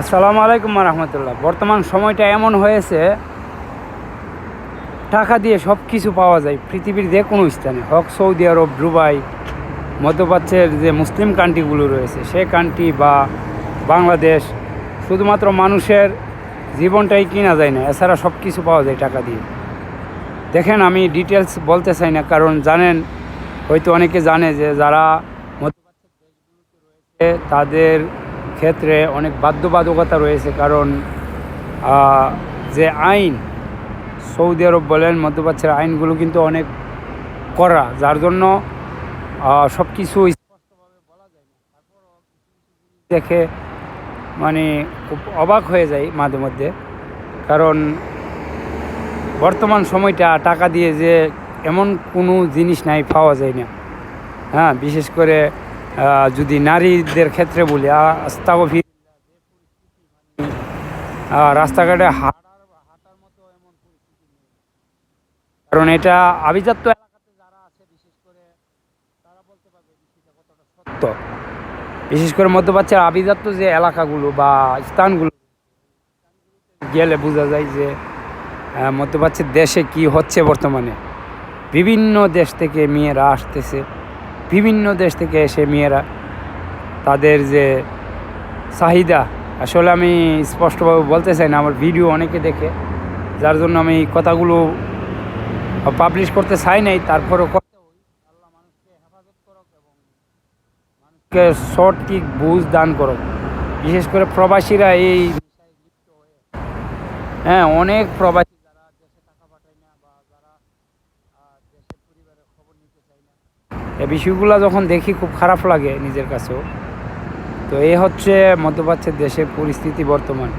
আসসালামু আলাইকুম রহমতুল্লাহ। বর্তমান সময়টা এমন হয়েছে, টাকা দিয়ে সব কিছু পাওয়া যায় পৃথিবীর যে কোনো স্থানে। হক সৌদি আরব, দুবাই, মধ্যপ্রাচ্যের যে মুসলিম কান্ট্রিগুলো রয়েছে, সে কান্ট্রি বা বাংলাদেশ, শুধুমাত্র মানুষের জীবনটাই কিনা যায় না, এছাড়া সব কিছু পাওয়া যায় টাকা দিয়ে। দেখেন, আমি ডিটেলস বলতে চাই না, কারণ জানেন, হয়তো অনেকে জানে যে যারা মধ্যপ্রাচ্যের দেশগুলোতে রয়েছে, তাদের ক্ষেত্রে অনেক বাধ্যবাধকতা রয়েছে কারণ যে আইন, সৌদি আরব বলেন, মধ্যপ্রাচ্যের আইনগুলো কিন্তু অনেক করা যার জন্য সব কিছু দেখে মানে খুব অবাক হয়ে যায় মাঝে মধ্যে। কারণ, বর্তমান সময়টা টাকা দিয়ে যে এমন কোনো জিনিস নাই, পাওয়া যায় না। হ্যাঁ বিশেষ করে যদি নারীদের ক্ষেত্রে বলি আস্তাগফি রাস্তাঘাটে হাঁটার মতো কারণ এটা আভিজাত্য এলাকাতে যারা আছে, বিশেষ করে বিশেষ করে মধ্যপ্রাচ্যের আভিজাত্য যে এলাকাগুলো বা স্থানগুলো, গেলে বোঝা যায় যে মধ্যপ্রাচ্যের দেশে কি হচ্ছে বর্তমানে। বিভিন্ন দেশ থেকে মেয়েরা আসতেছে। বিভিন্ন দেশ থেকে এসে মেয়েরা তাদের যে চাহিদা, আসলে আমি স্পষ্টভাবে বলতে চাই না, আমার ভিডিও অনেকে দেখে, যার জন্য আমি কথাগুলো পাবলিশ করতে চাই নাই, তারপরেও সঠিক বুঝ দান করুক। বিশেষ করে প্রবাসীরা এই হ্যাঁ অনেক প্রবাসী যারা দেশে টাকা পাঠায় না বা যারা দেশের পরিবারের খবর নিতে চায় না এই বিষয়গুলো যখন দেখি খুব খারাপ লাগে নিজের কাছেও। তো এই হচ্ছে মধ্যপ্রাচ্যের দেশের পরিস্থিতি বর্তমান।